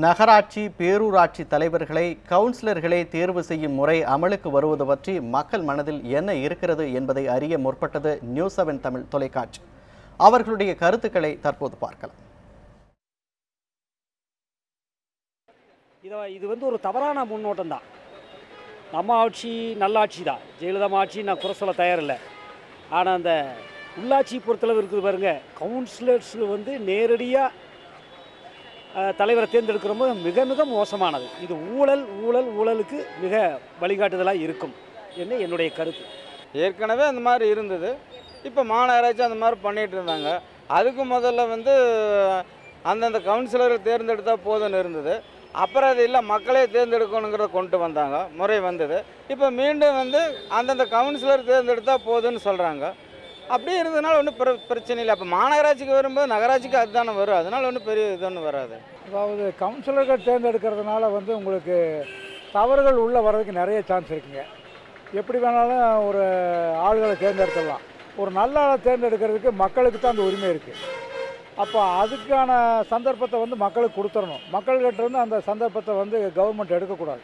நகராட்சி பேரூராட்சி தலைவர்களை கவுன்சிலர்களை தேர்வு செய்யும் முறை அமலுக்கு வருவது பற்றி மக்கள் மனதில் என்ன இருக்கிறது என்பதை அறிய முற்பட்டது நியூ செவன் தமிழ் தொலைக்காட்சி. அவர்களுடைய கருத்துக்களை தற்போது பார்க்கலாம். இதை இது வந்து ஒரு தவறான முன்னோட்டம் தான். நம்ம ஆட்சி நல்லாட்சி தான். ஜெயலலிதா ஆட்சி நான் குறை சொல்ல தயாரில்லை ஆனால் அந்த உள்ளாட்சி பொறுத்தளவு இருக்குது பாருங்கள் கவுன்சிலர்ஸ் வந்து நேரடியாக தலைவரை தேர்ந்தெடுக்கிற மிக மிக மோசமானது. இது ஊழல் ஊழல் ஊழலுக்கு மிக வழிகாட்டுதலாக இருக்கும். என்று என்னுடைய கருத்து. ஏற்கனவே அந்த மாதிரி இருந்தது. இப்போ மாநகராட்சி அந்த மாதிரி பண்ணிகிட்டு இருந்தாங்க. அதுக்கு முதல்ல வந்து அந்தந்த கவுன்சிலரை தேர்ந்தெடுத்தால் போதும்னு இருந்தது. அப்புறம் அது இல்லை மக்களே தேர்ந்தெடுக்கணுங்கிறத கொண்டு வந்தாங்க. முறை வந்தது. இப்போ மீண்டும் வந்து அந்தந்த கவுன்சிலர் தேர்ந்தெடுத்தால் போதும்னு சொல்கிறாங்க அப்படியே இருந்ததுனால ஒன்றும் பிர பிரச்சனை இல்லை. அப்போ மாநகராட்சிக்கு வரும்போது நகராட்சிக்கு அதுதானே வரும். அதனால ஒன்றும் பெரிய இது ஒன்றும் வராது. அதாவது கவுன்சிலர்கள் தேர்ந்தெடுக்கிறதுனால வந்து உங்களுக்கு தவறுகள் உள்ளே வர்றதுக்கு நிறைய சான்ஸ் இருக்குங்க. எப்படி வேணாலும் ஒரு ஆளுகளை தேர்ந்தெடுத்துடலாம். ஒரு நல்ல ஆளை தேர்ந்தெடுக்கிறதுக்கு மக்களுக்கு தான் அந்த உரிமை இருக்குது அப்போ அதுக்கான சந்தர்ப்பத்தை வந்து மக்களுக்கு கொடுத்துடணும். மக்கள்கிட்ட இருந்து அந்த சந்தர்ப்பத்தை வந்து கவர்மெண்ட் எடுக்கக்கூடாது.